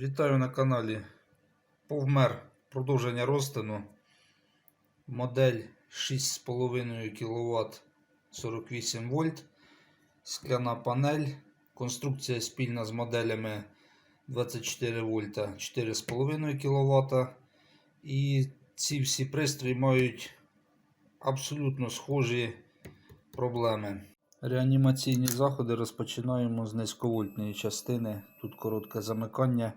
Вітаю на каналі Повмер продовження розтину. Модель 6,5 кВт 48 вольт. Скляна панель. Конструкція спільна з моделями 24 вольта 4,5 кВт. І ці всі пристрої мають абсолютно схожі проблеми. Реанімаційні заходи розпочинаємо з низьковольтної частини. Тут коротке замикання.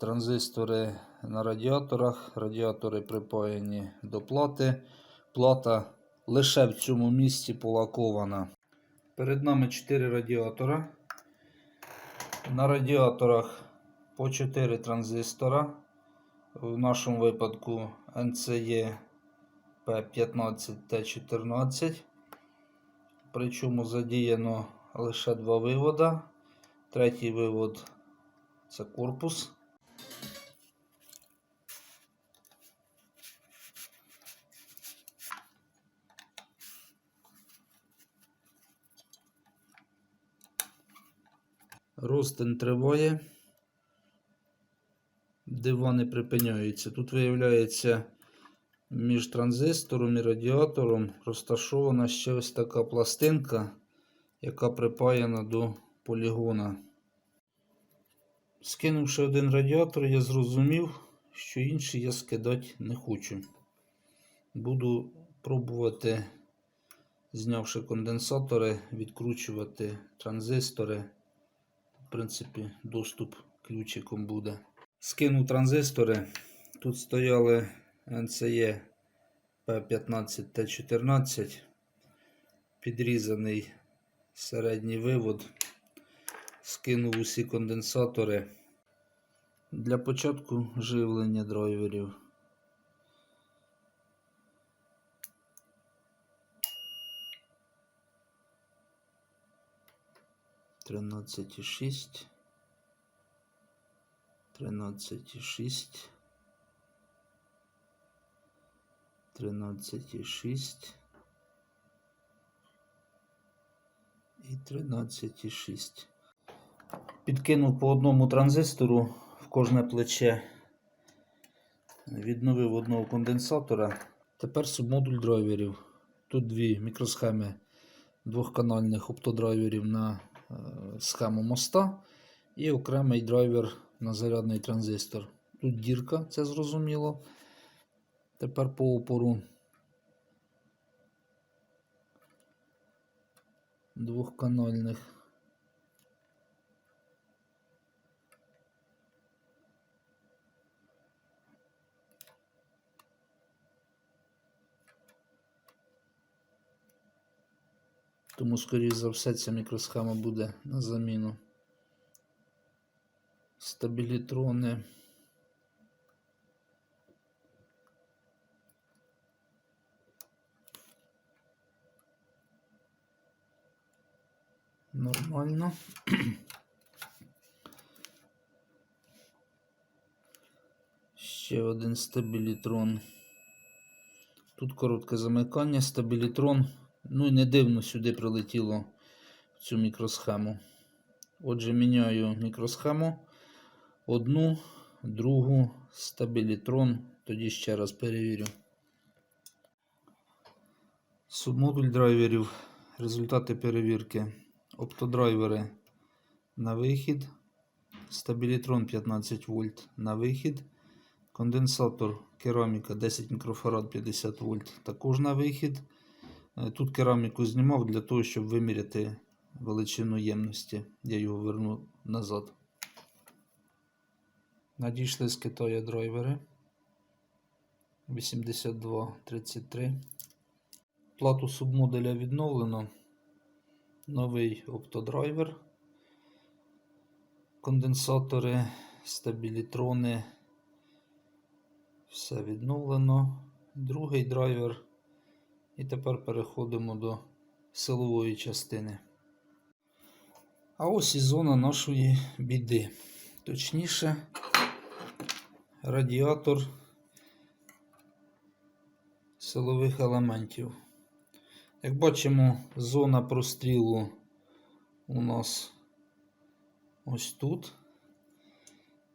Транзистори на радіаторах. Радіатори припаяні до плати. Плата лише в цьому місці полакована. Перед нами 4 радіатора. На радіаторах по 4 транзистора. В нашому випадку NCE P15 T14. Причому задіяно лише два вивода. Третій вивод це корпус. Ростин триває. Дива не припиняється. Тут виявляється між транзистором і радіатором розташована ще ось така пластинка, яка припаяна до полігона. Скинувши один радіатор, я зрозумів, що інший я скидати не хочу. Буду пробувати, знявши конденсатори, відкручувати транзистори. В принципі, доступ ключиком буде. Скинув транзистори. Тут стояли P15 T14, підрізаний середній вивод, скинув усі конденсатори для початку живлення драйверів. Тринадцять і шість. Тринадцять і шість. 13,6 і 13,6. Підкинув по одному транзистору в кожне плече. Відновив одного конденсатора. Тепер субмодуль драйверів. Тут дві мікросхеми двохканальних оптодрайверів на е, схему моста і окремий драйвер на зарядний транзистор. Тут дірка, це зрозуміло. Тепер по опору двохканальних. Тому, скоріш за все, ця мікросхема буде на заміну. Стабілітрони. Нормально. Ще один стабілітрон. Тут коротке замикання, стабілітрон. Ну і не дивно сюди прилетіло в цю мікросхему. Отже, міняю мікросхему. Одну, другу, стабілітрон. Тоді ще раз перевірю. Субмодуль драйверів. Результати перевірки. Оптодрайвери на вихід. Стабілітрон 15 вольт на вихід. Конденсатор кераміка 10 мікрофарад 50 вольт також на вихід. Е, Тут кераміку знімав для того, щоб виміряти величину ємності. Я його верну назад. Надійшли з Китаю драйвери 8233. Плату субмодуля відновлено. Новий оптодрайвер. Конденсатори, стабілітрони. Все відновлено. Другий драйвер. І тепер переходимо до силової частини. А ось і зона нашої біди. Точніше, радіатор силових елементів. Як бачимо, зона прострілу у нас ось тут.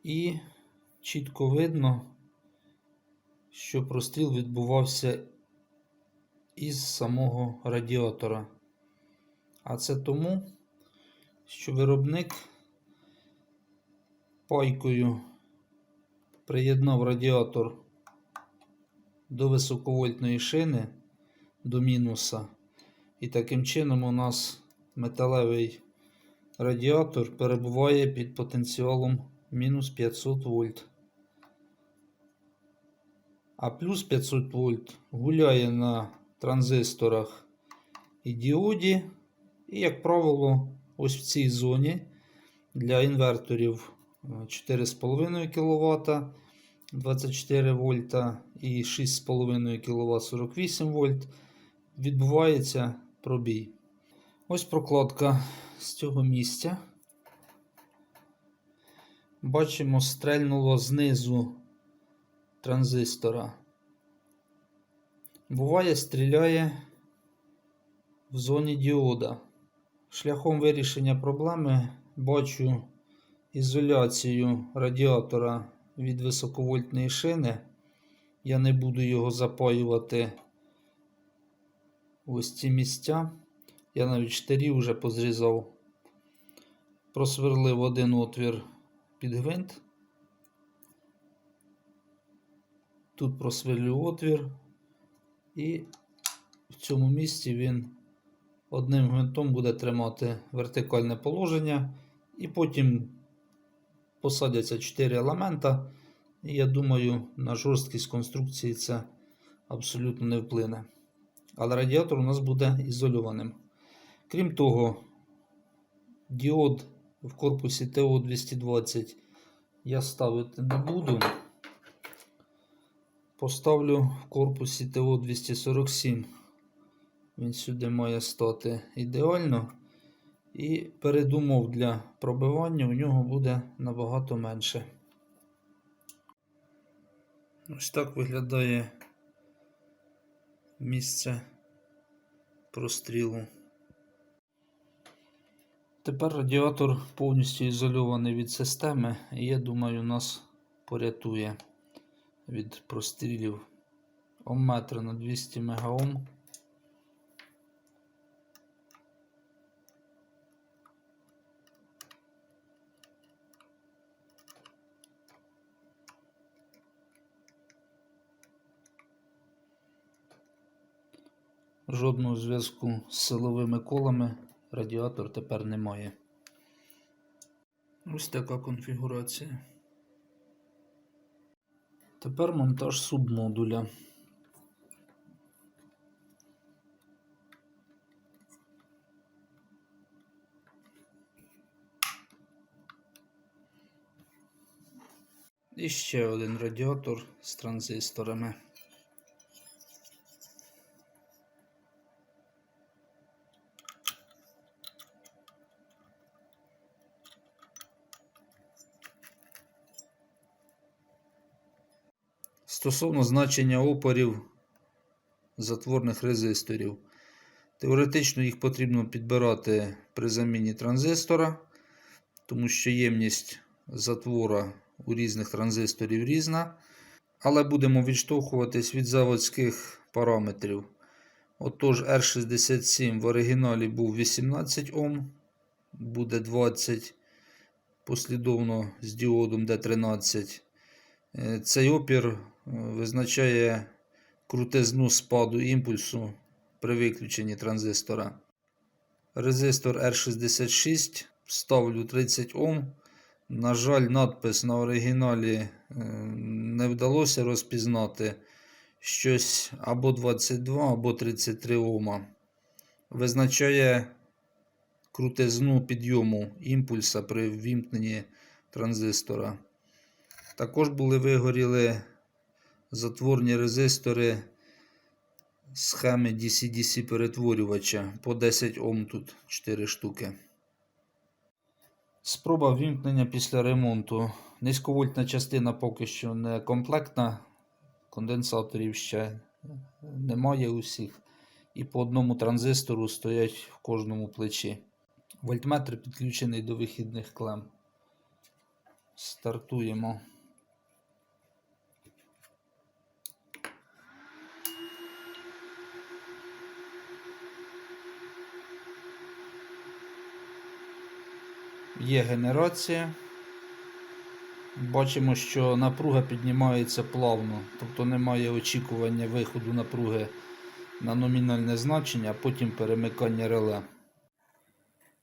І чітко видно, що простріл відбувався із самого радіатора. А це тому, що виробник пайкою приєднав радіатор до високовольтної шини до мінуса. І таким чином у нас металевий радіатор перебуває під потенціалом мінус 500 вольт. А плюс 500 вольт гуляє на транзисторах і діоді. І, як правило, ось в цій зоні для інверторів е, 4,5 кВт 24 вольта і 6,5 кВт 48 вольт відбувається пробій. Ось прокладка з цього місця. Бачимо, стрельнуло знизу транзистора. Буває, стріляє в зоні діода. Шляхом вирішення проблеми бачу ізоляцію радіатора від високовольтної шини. Я не буду його запаювати ось ці місця. Я навіть штирі вже позрізав. Просверлив один отвір під гвинт. Тут просверлю отвір, і в цьому місці він одним гвинтом буде тримати вертикальне положення, і потім посадяться 4 елемента. І я думаю, на жорсткість конструкції це абсолютно не вплине. Але радіатор у нас буде ізольованим. Крім того, діод в корпусі ТО-220 я ставити не буду. Поставлю в корпусі ТО-247. Він сюди має стати ідеально. І передумов для пробивання у нього буде набагато менше. Ось так виглядає місце прострілу. Тепер радіатор повністю ізольований від системи, і я думаю, нас порятує від прострілів Омметри на 200 мегаом. Жодного зв'язку з силовими колами радіатор тепер не має. Ось така конфігурація. Тепер монтаж субмодуля. І ще один радіатор з транзисторами. Стосовно значення опорів затворних резисторів. Теоретично їх потрібно підбирати при заміні транзистора, тому що ємність затвора у різних транзисторів різна. Але будемо відштовхуватись від заводських параметрів. Отож, R67 в оригіналі був 18 Ом, буде 20 послідовно з діодом D13. Е, Цей опір визначає крутизну спаду імпульсу при виключенні транзистора. Резистор R66 ставлю 30 Ом. На жаль, надпис на оригіналі е, не вдалося розпізнати щось або 22, або 33 Ома. Визначає крутизну підйому імпульса при ввімкненні транзистора. Також були вигоріли затворні резистори схеми DC-DC перетворювача по 10 Ом тут 4 штуки. Спроба вімкнення після ремонту. Низьковольтна частина поки що не комплектна, конденсаторів ще немає усіх. І по одному транзистору стоять в кожному плечі. Вольтметр підключений до вихідних клем. Стартуємо. Є генерація. Бачимо, що напруга піднімається плавно, тобто немає очікування виходу напруги на номінальне значення, а потім перемикання реле.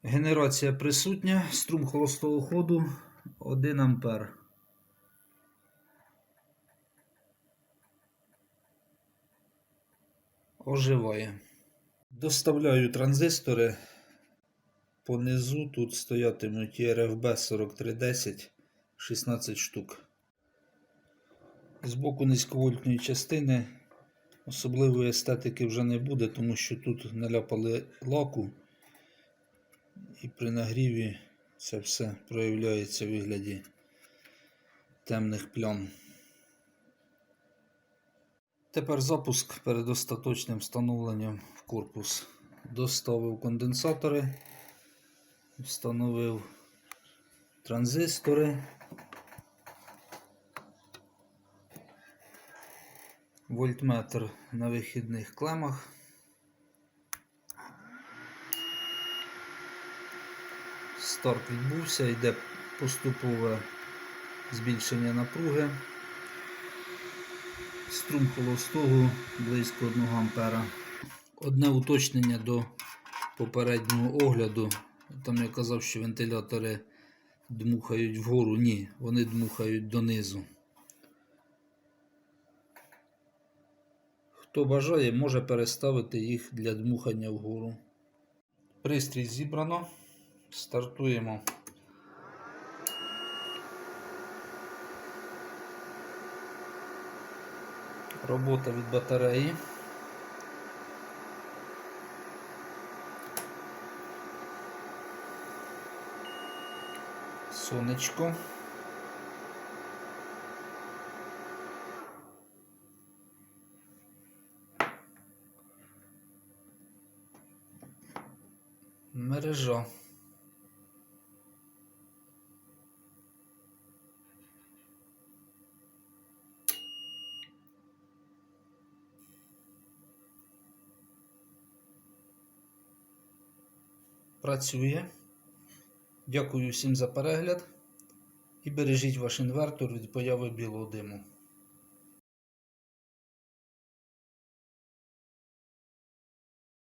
Генерація присутня, струм холостого ходу 1 ампер. Оживає. Доставляю транзистори. Понизу тут стоятимуть RFB 4310 16 штук. З боку низьковольтної частини особливої естетики вже не буде, тому що тут наляпали лаку і при нагріві це все проявляється в вигляді темних плям. Тепер запуск перед остаточним встановленням в корпус. Доставив конденсатори, встановив транзистори. Вольтметр на вихідних клемах. Старт відбувся, йде поступове збільшення напруги. Струм холостого близько 1 ампера. Одне уточнення до попереднього огляду. Там я казав, що вентилятори дмухають вгору. Ні, вони дмухають донизу. Хто бажає, може переставити їх для дмухання вгору. Пристрій зібрано. Стартуємо. Робота від батареї. Сонечко. Мережа. Працює. Дякую всім за перегляд і бережіть ваш інвертор від появи білого диму.